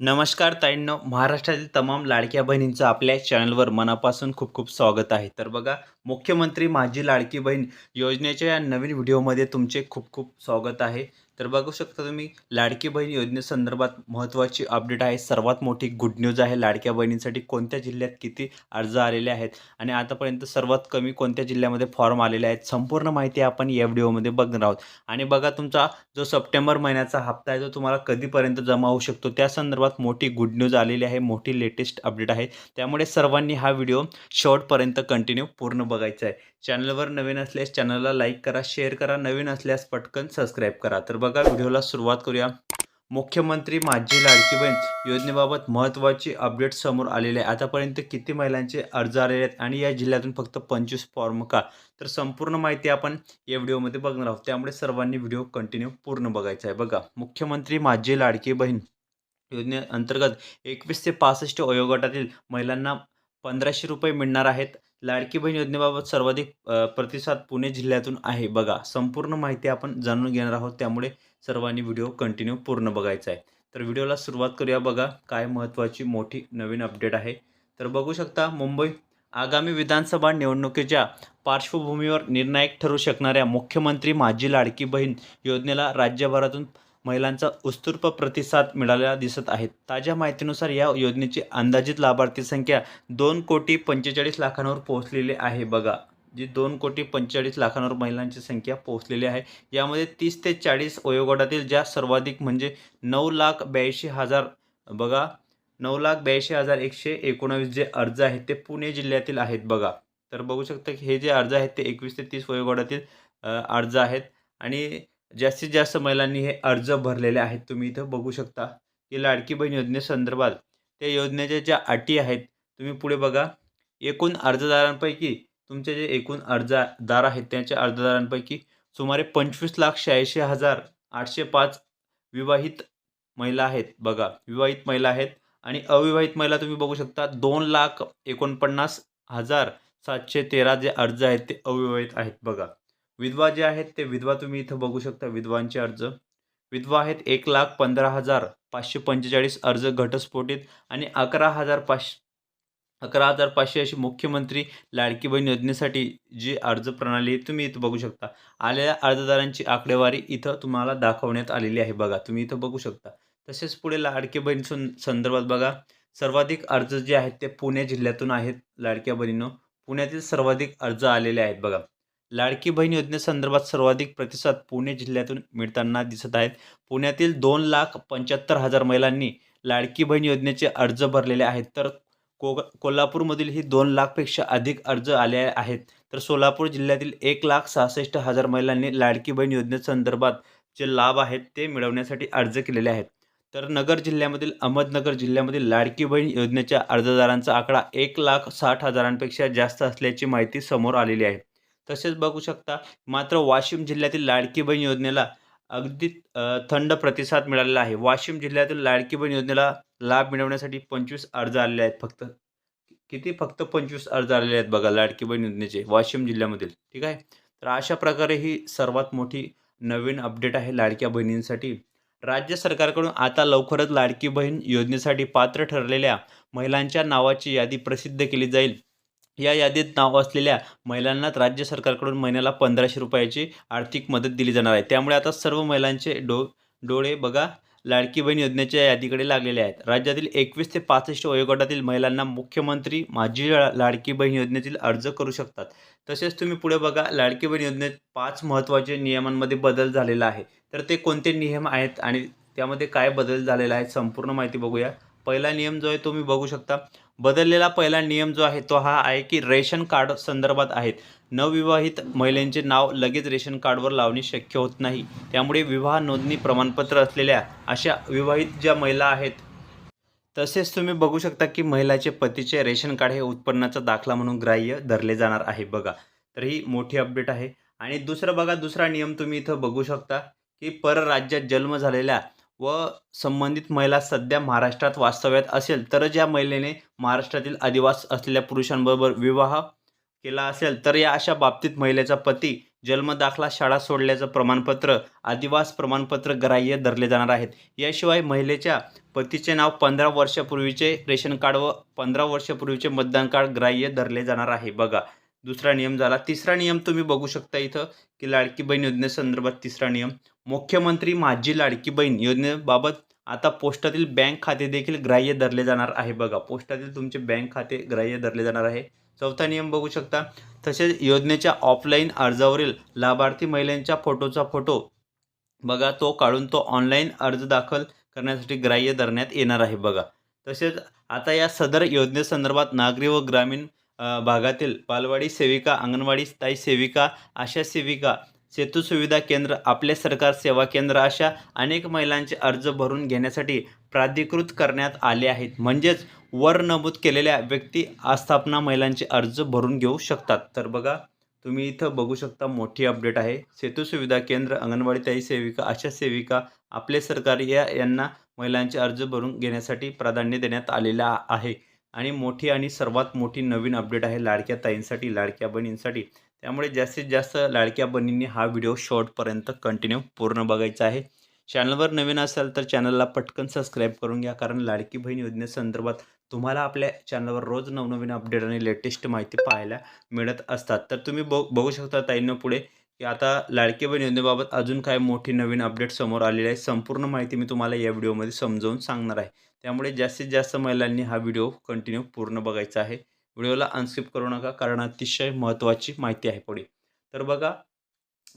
नमस्कार ताईंनो महाराष्ट्रातील तमाम लाडक्या बहिणींचं आपल्या चॅनलवर मनापासून खूप खूप स्वागत आहे. तर बघा मुख्यमंत्री माझी लाडकी बहीण योजनेच्या या नवीन व्हिडिओमध्ये तुमचे खूप खूप स्वागत आहे. तर बघू शकता तुम्ही लाडकी बहीण योजनेसंदर्भात महत्त्वाची अपडेट आहे. सर्वात मोठी गुड न्यूज आहे लाडक्या बहिणींसाठी कोणत्या जिल्ह्यात किती अर्ज आलेले आहेत? आणि आतापर्यंत सर्वात कमी कोणत्या जिल्ह्यामध्ये फॉर्म आलेले आहेत? संपूर्ण माहिती आपण या व्हिडिओमध्ये बघणार आहोत. आणि बघा तुमचा जो सप्टेंबर महिन्याचा हप्ता आहे तो तुम्हाला कधीपर्यंत जमा होऊ शकतो? त्या संदर्भात मोठी गुड न्यूज आलेली आहे मोठी लेटेस्ट अपडेट आहे. त्यामुळे सर्वांनी हा व्हिडिओ शेवटपर्यंत कंटिन्यू पूर्ण बघायचा आहे. चॅनलवर नवीन असल्यास चॅनलला लाईक करा शेअर करा नवीन असल्यास पटकन सबस्क्राईब करा. तर बघा व्हिडिओला सुरुवात करूया. मुख्यमंत्री माझी लाडकी बहीण योजनेबाबत महत्त्वाची अपडेट समोर आलेले आहे. आतापर्यंत किती महिलांचे अर्ज आलेले आहेत आणि या जिल्ह्यातून फक्त पंचवीस फॉर्म का? तर संपूर्ण माहिती आपण या व्हिडिओमध्ये बघणार आहोत. त्यामुळे सर्वांनी व्हिडिओ कंटिन्यू पूर्ण बघायचा आहे. बघा मुख्यमंत्री माझी लाडकी बहीण योजनेअंतर्गत एकवीस ते पासष्ट वयोगटातील महिलांना पंधराशे रुपये मिळणार आहेत. लाडकी बहीण योजनेबाबत सर्वाधिक प्रतिसाद पुणे जिल्ह्यातून आहे. बघा संपूर्ण माहिती आपण जाणून घेणार आहोत. त्यामुळे सर्वांनी व्हिडिओ कंटिन्यू पूर्ण बघायचा आहे. तर व्हिडिओला सुरुवात करूया. बघा काय महत्त्वाची मोठी नवीन अपडेट आहे. तर बघू शकता मुंबई आगामी विधानसभा निवडणुकीच्या पार्श्वभूमीवर निर्णायक ठरू शकणाऱ्या मुख्यमंत्री माझी लाडकी बहीण योजनेला राज्यभरातून महिलांचा उत्स्फूर्त प्रतिसाद मिळालेला दिसत आहे. ताज्या माहितीनुसार या योजनेची अंदाजित लाभार्थी संख्या दोन कोटी पंचेचाळीस लाखांवर पोहोचलेली आहे. बघा जी दोन कोटी पंचेचाळीस लाखांवर महिलांची संख्या पोहोचलेली आहे. यामध्ये तीस ते चाळीस वयोगटातील ज्या सर्वाधिक म्हणजे नऊ लाख ब्याऐंशी हजार बघा नऊ लाख ब्याऐंशी हजार एकशे एकोणावीस जे अर्ज आहेत ते पुणे जिल्ह्यातील आहेत. बघा तर बघू शकता की हे जे अर्ज आहेत ते एकवीस ते तीस वयोगटातील अर्ज आहेत. आणि जास्तीत जास्त महिलांनी हे अर्ज भरलेले आहेत. तुम्ही इथं बघू शकता की लाडकी बहीण योजनेसंदर्भात त्या योजनेच्या ज्या अटी आहेत तुम्ही पुढे बघा. एकूण अर्जदारांपैकी तुमचे जे एकूण अर्जदार आहेत त्यांच्या अर्जदारांपैकी सुमारे पंचवीस लाख शहाऐंशी हजार आठशे पाच विवाहित महिला आहेत बघा. विवाहित महिला आहेत आणि अविवाहित महिला तुम्ही बघू शकता दोन लाख एकोणपन्नास हजार सातशे तेरा जे अर्ज आहेत ते अविवाहित आहेत बघा. विधवा जे आहेत ते विधवा तुम्ही इथं बघू शकता विधवांचे अर्ज. विधवा आहेत एक लाख पंधरा हजार पाचशे पंचेचाळीस अर्ज घटस्फोटित आणि अकरा हजार पाचशे अकरा हजार पाचशे अशी मुख्यमंत्री लाडकी बहीण योजनेसाठी जी अर्ज प्रणाली आहे तुम्ही इथं बघू शकता. आलेल्या अर्जदारांची आकडेवारी इथं तुम्हाला दाखवण्यात आलेली आहे बघा तुम्ही इथं बघू शकता. तसेच पुढे लाडकी बहीण सं संदर्भात बघा सर्वाधिक अर्ज जे आहेत ते पुणे जिल्ह्यातून आहेत लाडक्या बहिणीनं. पुण्यातील सर्वाधिक अर्ज आलेले आहेत बघा. लाडकी बहीण योजनेसंदर्भात सर्वाधिक प्रतिसाद पुणे जिल्ह्यातून मिळताना दिसत आहेत. पुण्यातील दोन लाख पंच्याहत्तर हजार महिलांनी लाडकी बहीण योजनेचे अर्ज भरलेले आहेत. तर को कोल्हापूरमधील ही दोन लाखपेक्षा अधिक अर्ज आले आहेत. तर सोलापूर जिल्ह्यातील एक लाख सहासष्ट हजार महिलांनी लाडकी बहीण योजनेसंदर्भात जे लाभ आहेत ते मिळवण्यासाठी अर्ज केलेले आहेत. तर नगर जिल्ह्यामधील अहमदनगर जिल्ह्यामधील लाडकी बहीण योजनेच्या अर्जदारांचा आकडा एक लाख साठ हजारांपेक्षा जास्त असल्याची माहिती समोर आलेली आहे. तसेच बघू शकता मात्र वाशिम जिल्ह्यातील लाडकी बहीण योजनेला अगदी थंड प्रतिसाद मिळालेला आहे. वाशिम जिल्ह्यातील लाडकी बहीण योजनेला लाभ मिळवण्यासाठी पंचवीस अर्ज आलेले आहेत फक्त. किती फक्त पंचवीस अर्ज आलेले आहेत बघा लाडकी बहीण योजनेचे वाशिम जिल्ह्यामधील ठीक आहे? तर अशा प्रकारे ही सर्वात मोठी नवीन अपडेट आहे लाडक्या बहिणींसाठी. राज्य सरकारकडून आता लवकरच लाडकी बहीण योजनेसाठी पात्र ठरलेल्या महिलांच्या नावाची यादी प्रसिद्ध केली जाईल. या यादीत नाव असलेल्या महिलांनाच राज्य सरकारकडून महिन्याला पंधराशे रुपयाची आर्थिक मदत दिली जाणार आहे. त्यामुळे आता सर्व महिलांचे डो डोळे बघा लाडकी बहीण योजनेच्या यादीकडे लागलेले आहेत. राज्यातील एकवीस ते पासष्ट वयोगटातील महिलांना मुख्यमंत्री माझी लाडकी बहीण योजनेतील अर्ज करू शकतात. तसेच तुम्ही पुढे बघा लाडकी बहीण योजनेत पाच महत्त्वाचे नियमांमध्ये बदल झालेला आहे. तर ते कोणते नियम आहेत आणि त्यामध्ये काय बदल झालेला आहे संपूर्ण माहिती बघूया. पहिला नियम जो आहे तो मी बघू शकता. बदललेला पहिला नियम जो आहे तो हा आहे की रेशन कार्ड संदर्भात आहेत. नवविवाहित महिलांचे नाव लगेच रेशन कार्डवर लावणे शक्य होत नाही. त्यामुळे विवाह नोंदणी प्रमाणपत्र असलेल्या अशा विवाहित ज्या महिला आहेत तसेच तुम्ही बघू शकता की महिलाचे पतीचे रेशन कार्ड हे उत्पन्नाचा दाखला म्हणून ग्राह्य धरले जाणार आहे. बघा तर ही मोठी अपडेट आहे. आणि दुसरं बघा दुसरा नियम तुम्ही इथं बघू शकता की परराज्यात जन्म झालेल्या व संबंधित महिला सध्या महाराष्ट्रात वास्तव्यात असेल तर ज्या महिलेने महाराष्ट्रातील अधिवास असलेल्या पुरुषांबरोबर विवाह केला असेल तर या अशा बाबतीत महिलेचा पती जन्मदाखला शाळा सोडल्याचं प्रमाणपत्र आदिवास प्रमाणपत्र ग्राह्य धरले जाणार आहेत. याशिवाय महिलेच्या पतीचे नाव पंधरा वर्षापूर्वीचे रेशन कार्ड व पंधरा वर्षापूर्वीचे मतदान कार्ड ग्राह्य धरले जाणार आहे. बघा दुसरा नियम झाला. तिसरा नियम तुम्ही बघू शकता इथं की लाडकी बहीण योजनेसंदर्भात तिसरा नियम. मुख्यमंत्री माझी लाडकी बहीण योजनेबाबत आता पोस्टातील बँक खाते देखील ग्राह्य धरले जाणार आहे बघा. पोस्टातील तुमचे बँक खाते ग्राह्य धरले जाणार आहे. चौथा नियम बघू शकता. तसेच योजनेच्या ऑफलाईन अर्जावरील लाभार्थी महिलांच्या फोटोचा फोटो बघा. तो काढून तो ऑनलाईन अर्ज दाखल करण्यासाठी ग्राह्य धरण्यात येणार आहे बघा. तसेच आता या सदर योजनेसंदर्भात नागरी व ग्रामीण भागातील बालवाडी सेविका अंगणवाडी स्थायी सेविका आशा सेविका सेतू सुविधा केंद्र आपले सरकार सेवा केंद्र अशा अनेक महिलांचे अर्ज भरून घेण्यासाठी प्राधिकृत करण्यात आले आहेत. म्हणजेच वर नमूद केलेल्या व्यक्ती आस्थापना महिलांचे अर्ज भरून घेऊ शकतात. तर बघा तुम्ही इथं बघू शकता मोठी अपडेट आहे. सेतू सुविधा केंद्र अंगणवाडी ताई सेविका आशा सेविका आपले सरकार या यांना महिलांचे अर्ज भरून घेण्यासाठी प्राधान्य देण्यात आलेलं आहे. आणि मोठी आणि सर्वात मोठी नवीन अपडेट आहे लाडक्या ताईंसाठी लाडक्या बहिणींसाठी. त्यामुळे जास्तीत जास्त लाडक्या बहिणींनी हा व्हिडिओ शॉर्टपर्यंत कंटिन्यू पूर्ण बघायचा आहे. चॅनलवर नवीन असाल तर चॅनलला पटकन सबस्क्राईब करून घ्या कारण लाडकी बहीण योजनेसंदर्भात तुम्हाला आपल्या चॅनलवर रोज नवनवीन अपडेट आणि लेटेस्ट माहिती पाहायला मिळत असतात. तर तुम्ही बघ बघू शकता ताईंना पुढे की आता लाडके बहीण योजनेबाबत अजून काय मोठी नवीन अपडेट समोर आलेली आहे. संपूर्ण माहिती मी तुम्हाला या व्हिडिओमध्ये समजावून सांगणार आहे. त्यामुळे जास्तीत जास्त महिलांनी हा व्हिडिओ कंटिन्यू पूर्ण बघायचा आहे. व्हिडिओला अनस्किप करू नका कारण अतिशय महत्त्वाची माहिती आहे पुढे. तर बघा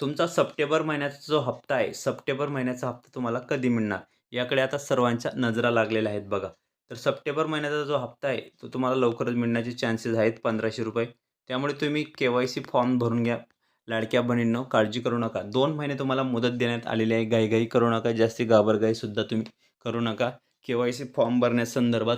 तुमचा सप्टेंबर महिन्याचा जो हप्ता आहे सप्टेंबर महिन्याचा हप्ता तुम्हाला कधी मिळणार? याकडे आता सर्वांच्या नजरा लागलेल्या आहेत बघा. तर सप्टेंबर महिन्याचा जो हप्ता आहे तो तुम्हाला लवकरच मिळण्याचे चान्सेस आहेत पंधराशे रुपये. त्यामुळे तुम्ही के वाय सी फॉर्म भरून घ्या. लाडक्या बहिणींनो काळजी करू नका. दोन महिने तुम्हाला मुदत देण्यात आलेली आहे. गाईगाई करू नका. जास्ती घाबरघाईसुद्धा तुम्ही करू नका. के वाय सी फॉर्म भरण्यासंदर्भात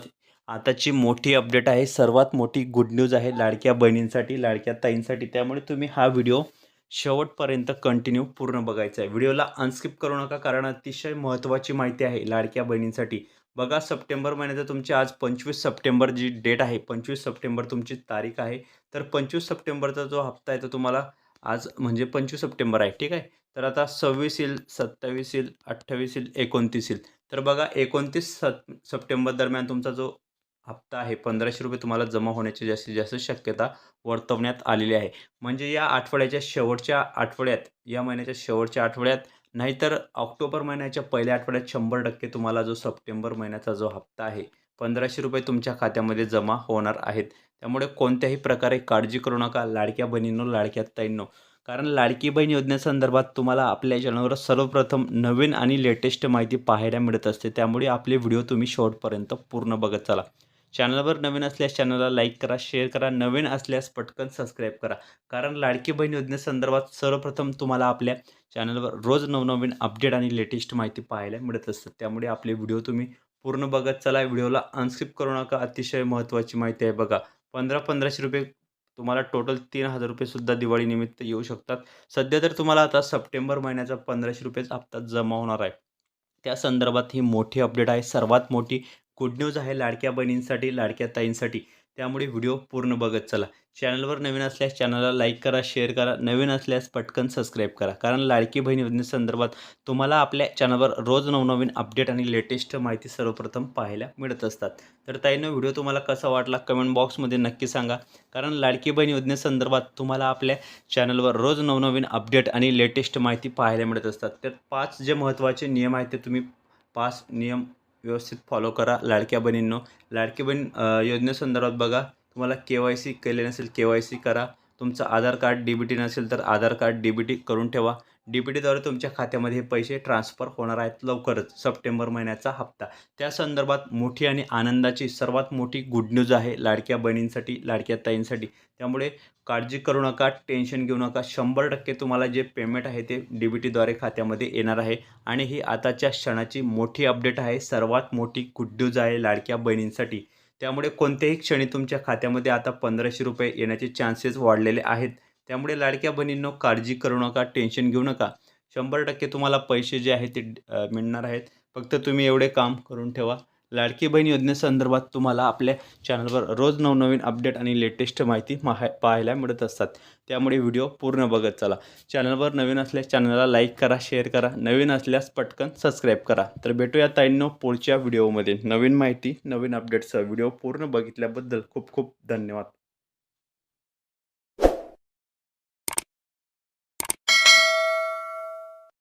आताची मोठी अपडेट आहे. सर्वात मोठी गुड न्यूज आहे लाडक्या बहिणींसाठी लाडक्या ताईंसाठी. त्यामुळे तुम्ही हा व्हिडिओ शेवटपर्यंत कंटिन्यू पूर्ण बघायचा आहे. व्हिडिओला अनस्किप करू नका कारण अतिशय महत्त्वाची माहिती आहे लाडक्या बहिणींसाठी. बघा सप्टेंबर महिन्याचं तुमची आज पंचवीस सप्टेंबर जी डेट आहे पंचवीस सप्टेंबर तुमची तारीख आहे. तर पंचवीस सप्टेंबरचा जो हप्ता आहे तो तुम्हाला आज म्हणजे पंचवीस सप्टेंबर आहे ठीक आहे? तर आता सव्वीस येईल सत्तावीस येईल अठ्ठावीस येईल एकोणतीस येईल. तर बघा एकोणतीस सप सप्टेंबर दरम्यान तुमचा जो हप्ता आहे पंधराशे रुपये तुम्हाला जमा होण्याची जास्तीत जास्त शक्यता वर्तवण्यात आलेली आहे. म्हणजे या आठवड्याच्या शेवटच्या आठवड्यात या महिन्याच्या शेवटच्या आठवड्यात नाहीतर ऑक्टोबर महिन्याच्या पहिल्या आठवड्यात शंभर टक्के तुम्हाला जो सप्टेंबर महिन्याचा जो हप्ता आहे पंधराशे रुपये तुमच्या खात्यामध्ये जमा होणार आहेत. त्यामुळे कोणत्याही प्रकारे काळजी करू नका लाडक्या बहिणींनो लाडक्या ताईंनो. कारण लाडकी बहीण योजनेसंदर्भात तुम्हाला आपल्या चॅनलवर सर्वप्रथम नवीन आणि लेटेस्ट माहिती पाहायला मिळत असते. त्यामुळे आपले व्हिडिओ तुम्ही शेवटपर्यंत पूर्ण बघत चला. चॅनलवर नवीन असल्यास चॅनलला लाईक करा शेअर करा नवीन असल्यास पटकन सबस्क्राईब करा. कारण लाडकी बहीण योजनेसंदर्भात सर्वप्रथम तुम्हाला आपल्या चॅनलवर रोज नवनवीन अपडेट आणि लेटेस्ट माहिती पाहायला मिळत असतात त्यामुळे आपले व्हिडिओ तुम्ही पूर्ण बघत चला व्हिडिओला अनस्किप करू नका. अतिशय महत्त्वाची माहिती आहे बघा. पंधरा पंधराशे रुपये तुम्हाला टोटल तीन हजार रुपयेसुद्धा दिवाळीनिमित्त येऊ शकतात. सध्या तर तुम्हाला आता सप्टेंबर महिन्याचा पंधराशे रुपयेच हप्ता जमा होणार आहे. त्या संदर्भात ही मोठी अपडेट आहे. सर्वात मोठी गुड न्यूज आहे लाडक्या बहिणींसाठी लाडक्या ताईंसाठी. त्यामुळे व्हिडिओ पूर्ण बघत चला. चॅनलवर नवीन असल्यास चॅनलला लाईक करा शेअर करा नवीन असल्यास पटकन सबस्क्राईब करा. कारण लाडकी बहीण योजनेसंदर्भात तुम्हाला आपल्या चॅनलवर रोज नवनवीन अपडेट आणि लेटेस्ट माहिती सर्वप्रथम पाहायला मिळत असतात. तर ताईनं व्हिडिओ तुम्हाला कसा वाटला कमेंट बॉक्समध्ये नक्की सांगा. कारण लाडकी बहीण योजनेसंदर्भात तुम्हाला आपल्या चॅनलवर रोज नवनवीन अपडेट आणि लेटेस्ट माहिती पाहायला मिळत असतात. तर पाच जे महत्त्वाचे नियम आहेत ते तुम्ही पाच नियम व्यवस्थित फॉलो करा. लाडक्या बहिणींनो लाडकी बहीण योजनेसंदर्भात बघा. तुम्हाला के वाय सी केले नसेल के वाय सी करा. तुमचं Aadhaar card D B T नसेल तर Aadhaar card D B T करून ठेवा. डी बी टीद्वारे तुमच्या खात्यामध्ये हे पैसे ट्रान्सफर होणार आहेत लवकरच सप्टेंबर महिन्याचा हप्ता. त्या संदर्भात मोठी आणि आनंदाची सर्वात मोठी गुड न्यूज आहे लाडक्या बहिणींसाठी लाडक्या ताईंसाठी. त्यामुळे काळजी करू नका टेन्शन घेऊ नका. शंभर टक्के तुम्हाला जे पेमेंट आहे ते डी बी टीद्वारे खात्यामध्ये येणार आहे. आणि ही आताच्या क्षणाची मोठी अपडेट आहे. सर्वात मोठी गुड न्यूज आहे लाडक्या बहिणींसाठी. त्यामुळे कोणत्याही क्षणी तुमच्या खात्यामध्ये आता पंधराशे रुपये येण्याचे चान्सेस वाढलेले आहेत. त्यामुळे लाडक्या बहिणींनो काळजी करू नका टेन्शन घेऊ नका. शंभर टक्के तुम्हाला पैसे जे आहेत ते मिळणार आहेत. फक्त तुम्ही एवढे काम करून ठेवा. लाडकी बहीण योजनेसंदर्भात तुम्हाला आपल्या चॅनलवर रोज नवनवीन अपडेट आणि लेटेस्ट माहिती माहा पाहायला मिळत असतात. त्यामुळे व्हिडिओ पूर्ण बघत चला. चॅनलवर नवीन असल्यास चॅनलला लाईक करा शेअर करा. नवीन असल्यास पटकन सबस्क्राईब करा. तर भेटूया ताईंनो पुढच्या व्हिडिओमध्ये. नवीन माहिती नवीन अपडेट्सचा व्हिडिओ पूर्ण बघितल्याबद्दल खूप खूप धन्यवाद.